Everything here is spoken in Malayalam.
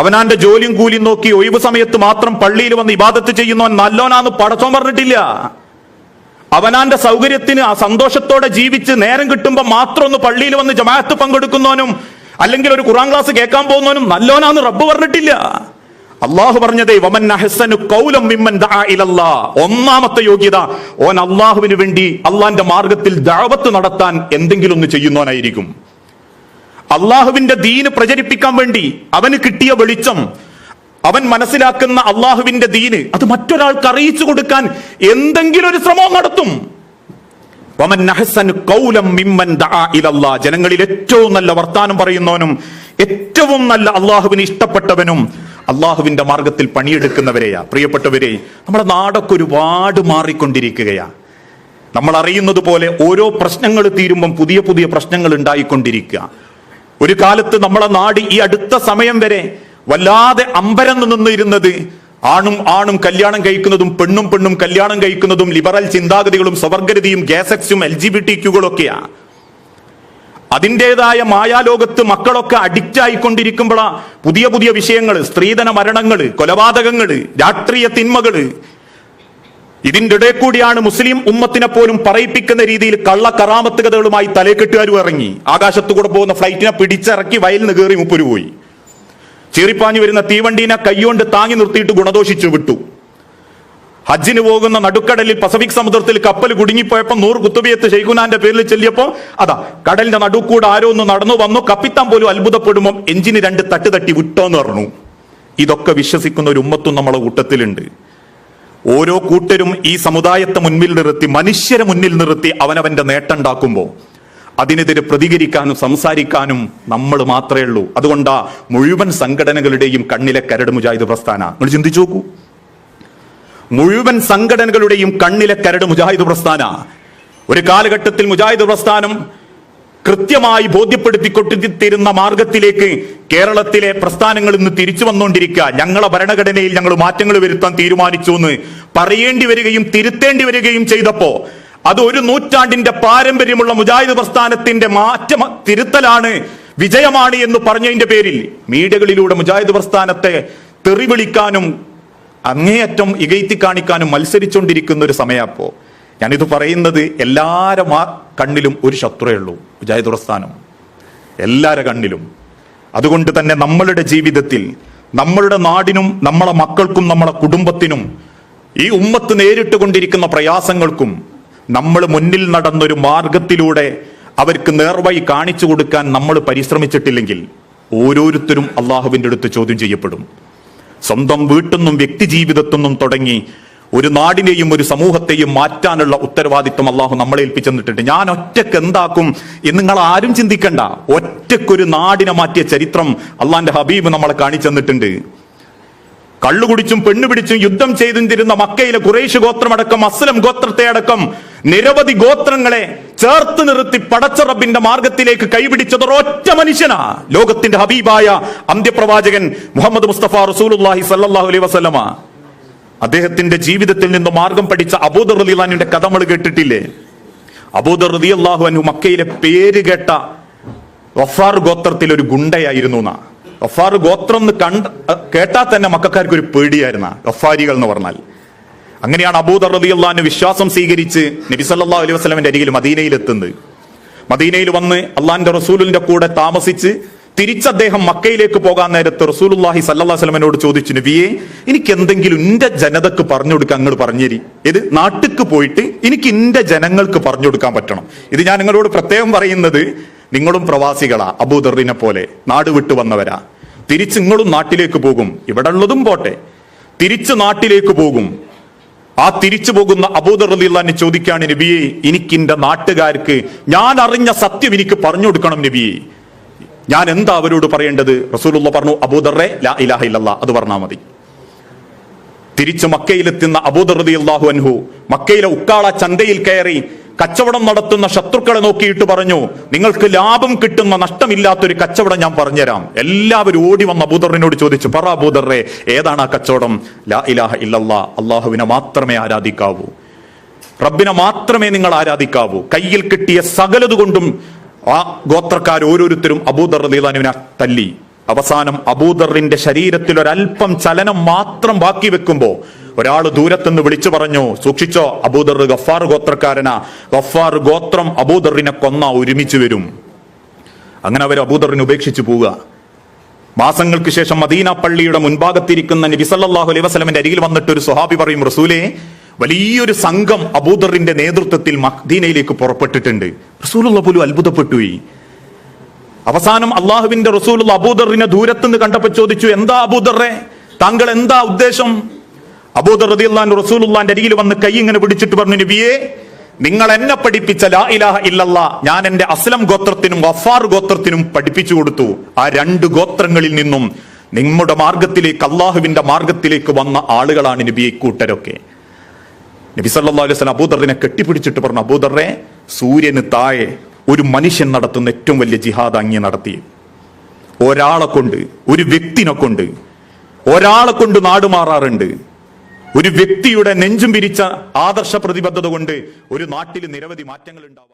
അവനാന്റെ ജോലിയും കൂലിയും നോക്കി ഒഴിവ് സമയത്ത് മാത്രം പള്ളിയിൽ വന്ന് ഇബാദത്ത് ചെയ്യുന്നവൻ നല്ലവനാന്ന് പടച്ചോൻ പറഞ്ഞിട്ടില്ല. അവനാന്റെ സൗകര്യത്തിന് ആ സന്തോഷത്തോടെ ജീവിച്ച് നേരം കിട്ടുമ്പോൾ മാത്രം ഒന്ന് പള്ളിയിൽ വന്ന് ജമാഅത്ത് പങ്കെടുക്കുന്നവനും അല്ലെങ്കിൽ ഒരു ഖുറാൻ ക്ലാസ് കേൾക്കാൻ പോകുന്നവനും നല്ലവനാന്ന് റബ്ബ് പറഞ്ഞിട്ടില്ല. അള്ളാഹു പറഞ്ഞതേ വമൻ കൗലം മിമ്മൻ ഒന്നാമത്തെ യോഗ്യത ഓൻ അള്ളാഹുവിന് വേണ്ടി അള്ളാന്റെ മാർഗത്തിൽ ദാവത്ത് നടത്താൻ എന്തെങ്കിലും ഒന്ന് ചെയ്യുന്നവനായിരിക്കും. അള്ളാഹുവിന്റെ ദീന് പ്രചരിപ്പിക്കാൻ വേണ്ടി അവന് കിട്ടിയ വെളിച്ചം അവൻ മനസ്സിലാക്കുന്ന അള്ളാഹുവിന്റെ ദീന് അത് മറ്റൊരാൾക്ക് അറിയിച്ചു കൊടുക്കാൻ എന്തെങ്കിലും ഒരു ശ്രമം നടത്തും. ജനങ്ങളിൽ ഏറ്റവും നല്ല വർത്താനം പറയുന്നവനും ഏറ്റവും നല്ല അള്ളാഹുവിന് ഇഷ്ടപ്പെട്ടവനും അള്ളാഹുവിന്റെ മാർഗത്തിൽ പണിയെടുക്കുന്നവരെയാ. പ്രിയപ്പെട്ടവരെ നമ്മുടെ നാടൊക്കെ ഒരുപാട് മാറിക്കൊണ്ടിരിക്കുകയാ. നമ്മൾ അറിയുന്നത് പോലെ ഓരോ പ്രശ്നങ്ങൾ തീരുമ്പം പുതിയ പുതിയ പ്രശ്നങ്ങൾ ഉണ്ടായിക്കൊണ്ടിരിക്കുക. ഒരു കാലത്ത് നമ്മളെ നാട് ഈ അടുത്ത സമയം വരെ വല്ലാതെ അമ്പരന്ന് നിന്നിരുന്നത് ആണും ആണും കല്യാണം കഴിക്കുന്നതും പെണ്ണും പെണ്ണും കല്യാണം കഴിക്കുന്നതും ലിബറൽ ചിന്താഗതികളും സ്വവർഗരതിയും ഗ്യാസക്സും എൽ ജി ബി ടി ക്യൂകളൊക്കെയാണ് അതിന്റെതായ മായാലോകത്ത് മക്കളൊക്കെ അഡിക്റ്റ് ആയിക്കൊണ്ടിരിക്കുമ്പോഴാ പുതിയ പുതിയ വിഷയങ്ങൾ സ്ത്രീധന മരണങ്ങൾ കൊലപാതകങ്ങൾ രാഷ്ട്രീയ തിന്മകൾ ഇതിന്റെ ഇടയിൽ കൂടിയാണ് മുസ്ലിം ഉമ്മത്തിനെ പോലും പറയിപ്പിക്കുന്ന രീതിയിൽ കള്ള കറാമത്ത് കഥകളുമായി തലേക്കെട്ടുകാരും ഇറങ്ങി. ആകാശത്തു കൂടെ പോകുന്ന ഫ്ലൈറ്റിനെ പിടിച്ചിറക്കി വയലിൽ നിന്ന് കയറി മുപ്പൊരു പോയി. ചീറിപ്പാഞ്ഞു വരുന്ന തീവണ്ടീനെ കൈകൊണ്ട് താങ്ങി നിർത്തിയിട്ട് ഗുണദോഷിച്ചു വിട്ടു. ഹജ്ജിന് പോകുന്ന നടുക്കടലിൽ പസഫിക് സമുദ്രത്തിൽ കപ്പൽ കുടുങ്ങിപ്പോയപ്പോ നൂറ് കുത്തുബിയത്ത് ഷെയ്ഖുനാന്റെ പേരിൽ ചെല്ലിയപ്പോ അതാ കടലിന്റെ നടുക്കൂടെ ആരോ ഒന്ന് നടന്നു വന്നു കപ്പിത്താൻ പോലും അത്ഭുതപ്പെടുമ്പോൾ എഞ്ചിന് രണ്ട് തട്ട് തട്ടി വിട്ടോന്ന് പറഞ്ഞു. ഇതൊക്കെ വിശ്വസിക്കുന്ന ഒരു ഉമ്മത്തും നമ്മളെ കൂട്ടത്തിലുണ്ട്. ഓരോ കൂട്ടരും ഈ സമുദായത്തെ മുന്നിൽ നിർത്തി മനുഷ്യരെ മുന്നിൽ നിർത്തി അവനവന്റെ നേട്ടമുണ്ടാക്കുമ്പോൾ അതിനെതിരെ പ്രതികരിക്കാനും സംസാരിക്കാനും നമ്മൾ മാത്രമേ ഉള്ളൂ. അതുകൊണ്ടാ മുഴുവൻ സംഘടനകളുടെയും കണ്ണിലെ കരട് മുജാഹിദ് പ്രസ്ഥാന. നിങ്ങൾ ചിന്തിച്ചു നോക്കൂ. മുഴുവൻ സംഘടനകളുടെയും കണ്ണിലെ കരട് മുജാഹിദ് പ്രസ്ഥാന. ഒരു കാലഘട്ടത്തിൽ മുജാഹിദ് പ്രസ്ഥാനം കൃത്യമായി ബോധ്യപ്പെടുത്തിക്കൊട്ടിത്തിരുന്ന മാർഗത്തിലേക്ക് കേരളത്തിലെ പ്രസ്ഥാനങ്ങൾ ഇന്ന് തിരിച്ചു വന്നുകൊണ്ടിരിക്കുക ഞങ്ങളെ ഭരണഘടനയിൽ ഞങ്ങൾ മാറ്റങ്ങൾ വരുത്താൻ തീരുമാനിച്ചു എന്ന് പറയേണ്ടി വരികയും തിരുത്തേണ്ടി വരികയും ചെയ്തപ്പോ അത് ഒരു നൂറ്റാണ്ടിന്റെ പാരമ്പര്യമുള്ള മുജാഹിദ് പ്രസ്ഥാനത്തിന്റെ മാറ്റം തിരുത്തലാണ് വിജയമാണ് എന്ന് പറഞ്ഞതിന്റെ പേരിൽ മീഡിയകളിലൂടെ മുജാഹിദ് പ്രസ്ഥാനത്തെ തെറിവിളിക്കാനും അങ്ങേയറ്റം ഇകയത്തി കാണിക്കാനും മത്സരിച്ചുകൊണ്ടിരിക്കുന്ന ഒരു സമയപ്പോ. ഞാനിത് പറയുന്നത് എല്ലാവരും ആ കണ്ണിലും ഒരു ശത്രുവേ ഉള്ളൂ മുജാഹിദ് പ്രസ്ഥാനം കണ്ണിലും. അതുകൊണ്ട് തന്നെ നമ്മളുടെ ജീവിതത്തിൽ നമ്മളുടെ നാടിനും നമ്മളെ മക്കൾക്കും നമ്മളെ കുടുംബത്തിനും ഈ ഉമ്മത്ത് നേരിട്ട് കൊണ്ടിരിക്കുന്ന പ്രയാസങ്ങൾക്കും നമ്മൾ മുന്നിൽ നടന്നൊരു മാർഗത്തിലൂടെ അവർക്ക് നേർവഴി കാണിച്ചു കൊടുക്കാൻ നമ്മൾ പരിശ്രമിച്ചിട്ടില്ലെങ്കിൽ ഓരോരുത്തരും അള്ളാഹുവിന്റെ അടുത്ത് ചോദ്യം ചെയ്യപ്പെടും. സ്വന്തം വീട്ടിൽ നിന്നും വ്യക്തി ജീവിതത്തിൽ നിന്നും തുടങ്ങി ഒരു നാടിനെയും ഒരു സമൂഹത്തെയും മാറ്റാനുള്ള ഉത്തരവാദിത്വം അള്ളാഹു നമ്മളെ ഏൽപ്പിച്ചെന്നിട്ടുണ്ട്. ഞാൻ ഒറ്റയ്ക്ക് എന്താക്കും എന്ന് നിങ്ങൾ ആരും ചിന്തിക്കണ്ട. ഒറ്റക്കൊരു നാടിനെ മാറ്റിയ ചരിത്രം അള്ളാന്റെ ഹബീബ് നമ്മളെ കാണിച്ചു തന്നിട്ടുണ്ട് കള്ളു കുടിച്ചും പെണ്ണു പിടിച്ചും യുദ്ധം ചെയ്തിരുന്ന മക്കയിലെ കുറേശ് ഗോത്രമടക്കം അസ്ലം ഗോത്രത്തെ അടക്കം നിരവധി ഗോത്രങ്ങളെ ചേർത്ത് നിർത്തി പടച്ച റബ്ബിന്റെ മാർഗത്തിലേക്ക് കൈപിടിച്ചത് ഒറ്റ മനുഷ്യനാ. ലോകത്തിന്റെ ഹബീബായ അന്ത്യപ്രവാചകൻ മുഹമ്മദ് മുസ്തഫ റസൂലുല്ലാഹി സല്ലല്ലാഹു അലൈഹി വസല്ലമ. അദ്ദേഹത്തിന്റെ ജീവിതത്തിൽ നിന്ന് മാർഗം പഠിച്ച അബൂദർ റളിയല്ലാഹുവിന്റെ കഥ നമ്മൾ കേട്ടിട്ടില്ലേ? അബൂദർ റളിയല്ലാഹു അൻഹു മക്കയിലെ പേര് കേട്ട വഫാർ ഗോത്രത്തിൽ ഒരു ഗുണ്ടയായിരുന്നു എന്നാ വഫാർ ഗോത്രം എന്ന് കണ്ട കേട്ടാൽ തന്നെ മക്കാർക്ക് ഒരു പേടിയായിരുന്ന വഫാരികൾ എന്ന് പറഞ്ഞാൽ. അങ്ങനെയാണ് അബൂദർ റതി അള്ളഹാന് വിശ്വാസം സ്വീകരിച്ച് നബി സല്ലാ അലൈഹി വസ്ലമിന്റെ അരികിൽ മദീനയിൽ എത്തുന്നത്. മദീനയിൽ വന്ന് അള്ളാഹിന്റെ റസൂലിന്റെ കൂടെ താമസിച്ച് തിരിച്ച് അദ്ദേഹം മക്കയിലേക്ക് പോകാൻ നേരത്ത് റസൂലുല്ലാഹി സല്ലാ സ്വലമനോട് ചോദിച്ചു നബിയെ എനിക്ക് എന്തെങ്കിലും എന്റെ ജനതക്ക് പറഞ്ഞു കൊടുക്കാൻ നിങ്ങൾ പറഞ്ഞേരി. ഇത് നാട്ടിക്ക് പോയിട്ട് എനിക്ക് എന്റെ ജനങ്ങൾക്ക് പറഞ്ഞു കൊടുക്കാൻ പറ്റണം. ഇത് ഞാൻ നിങ്ങളോട് പ്രത്യേകം പറയുന്നത് നിങ്ങളും പ്രവാസികളാ അബൂദറിനെ പോലെ നാട് വിട്ടു വന്നവരാ. തിരിച്ച് നിങ്ങളും നാട്ടിലേക്ക് പോകും. ഇവിടെ ഉള്ളതും പോട്ടെ. തിരിച്ച് നാട്ടിലേക്ക് പോകും. ആ തിരിച്ചു പോകുന്ന അബൂദർ റളിയല്ലാഹു ചോദിക്കാണ് നബിയെ എനിക്കിന്റെ നാട്ടുകാർക്ക് ഞാൻ അറിഞ്ഞ സത്യം എനിക്ക് പറഞ്ഞു കൊടുക്കണം നബിയെ. ഞാൻ എന്താ അവരോട് പറയേണ്ടത്? റസൂലുള്ള പറഞ്ഞു അബൂദറെ ലാ ഇലാഹ അത് പറഞ്ഞാൽ മതി. തിരിച്ച് മക്കയിലെത്തുന്ന അബൂദർ റളിയല്ലാഹു അൻഹു മക്കയിലെ ഉക്കാള ചന്തയിൽ കയറി കച്ചവടം നടത്തുന്ന ശത്രുക്കളെ നോക്കിയിട്ട് പറഞ്ഞു നിങ്ങൾക്ക് ലാഭം കിട്ടുന്ന നഷ്ടമില്ലാത്തൊരു കച്ചവടം ഞാൻ പറഞ്ഞുതരാം. എല്ലാവരും ഓടി വന്ന അബൂദറിനോട് ചോദിച്ചു പറ അബൂദറെ ഏതാണ് ആ കച്ചവടം? ലാ ഇലാഹ ഇല്ലല്ലാ അള്ളാഹുവിനെ മാത്രമേ ആരാധിക്കാവൂ. റബ്ബിനെ മാത്രമേ നിങ്ങൾ ആരാധിക്കാവൂ. കയ്യിൽ കിട്ടിയ സകലതുകൊണ്ടും ആ ഗോത്രക്കാർ ഓരോരുത്തരും അബൂദർ റളിയല്ലാഹുവിനെ തല്ലി. അവസാനം അബൂദറിന്റെ ശരീരത്തിൽ ഒരല്പം ചലനം മാത്രം ബാക്കി വെക്കുമ്പോ ഒരാൾ ദൂരത്തുനിന്ന് വിളിച്ചു പറഞ്ഞു സൂക്ഷിച്ചോ അബൂദർ ഗഫാർ ഗോത്രക്കാരനാ. ഗഫാർ ഗോത്രം അബൂദറിനെ കൊന്ന ഒരുമിച്ച് വരും. അങ്ങനെ അവർ അബൂദറിനെ ഉപേക്ഷിച്ചു പോവുക. മാസങ്ങൾക്ക് ശേഷം മദീന പള്ളിയുടെ മുൻഭാഗത്തിരിക്കുന്ന നബി സല്ലല്ലാഹു അലൈഹി വസല്ലമയുടെ അരികിൽ വന്നിട്ട് ഒരു സ്വഹാബി പറയും റസൂലെ വലിയൊരു സംഘം അബൂദറിന്റെ നേതൃത്വത്തിൽ മഹ്ദീനയിലേക്ക് പുറപ്പെട്ടിട്ടുണ്ട്. റസൂലുള്ള പോലും അത്ഭുതപ്പെട്ടു അവസാനം അള്ളാഹുവിന്റെ റസൂൽ അബൂദറിനെ ദൂരത്തുനിന്ന് കണ്ടപ്പോൾ ചോദിച്ചു എന്താ അബൂദറെ? താങ്കൾ എന്താ ഉദ്ദേശം? അബൂദർ റദിയുള്ള റസൂലുള്ളാന്റെ അരികിൽ വന്ന് കൈ ഇങ്ങനെ പിടിച്ചിട്ട് പറഞ്ഞു നബിയെ നിങ്ങൾ എന്നെ പഠിപ്പിച്ച ലാ ഇലാഹ ഇല്ലല്ല ഞാൻ എന്റെ അസ്ലം ഗോത്രത്തിനും വഫാർ ഗോത്രത്തിനും പഠിപ്പിച്ചു കൊടുത്തു. ആ രണ്ട് ഗോത്രങ്ങളിൽ നിന്നും നിങ്ങളുടെ മാർഗത്തിലേക്ക് അള്ളാഹുവിന്റെ മാർഗത്തിലേക്ക് വന്ന ആളുകളാണ് നബിയെ കൂട്ടരൊക്കെ. നബി സല്ലല്ലാഹു അലൈഹി വസല്ലം അബൂദറിനെ കെട്ടിപ്പിടിച്ചിട്ട് പറഞ്ഞു അബൂദറെ സൂര്യന് താഴെ ഒരു മനുഷ്യൻ നടത്തുന്ന ഏറ്റവും വലിയ ജിഹാദ് അങ്ങി നടത്തി. ഒരാളെ കൊണ്ട് ഒരു വ്യക്തിനെ കൊണ്ട് ഒരാളെ കൊണ്ട് നാടുമാറാറുണ്ട് ഒരു വ്യക്തിയുടെ നെഞ്ചും പിരിച്ച ആദർശ പ്രതിബദ്ധത കൊണ്ട് ഒരു നാട്ടിൽ നിരവധി മാറ്റങ്ങൾ ഉണ്ടാവാം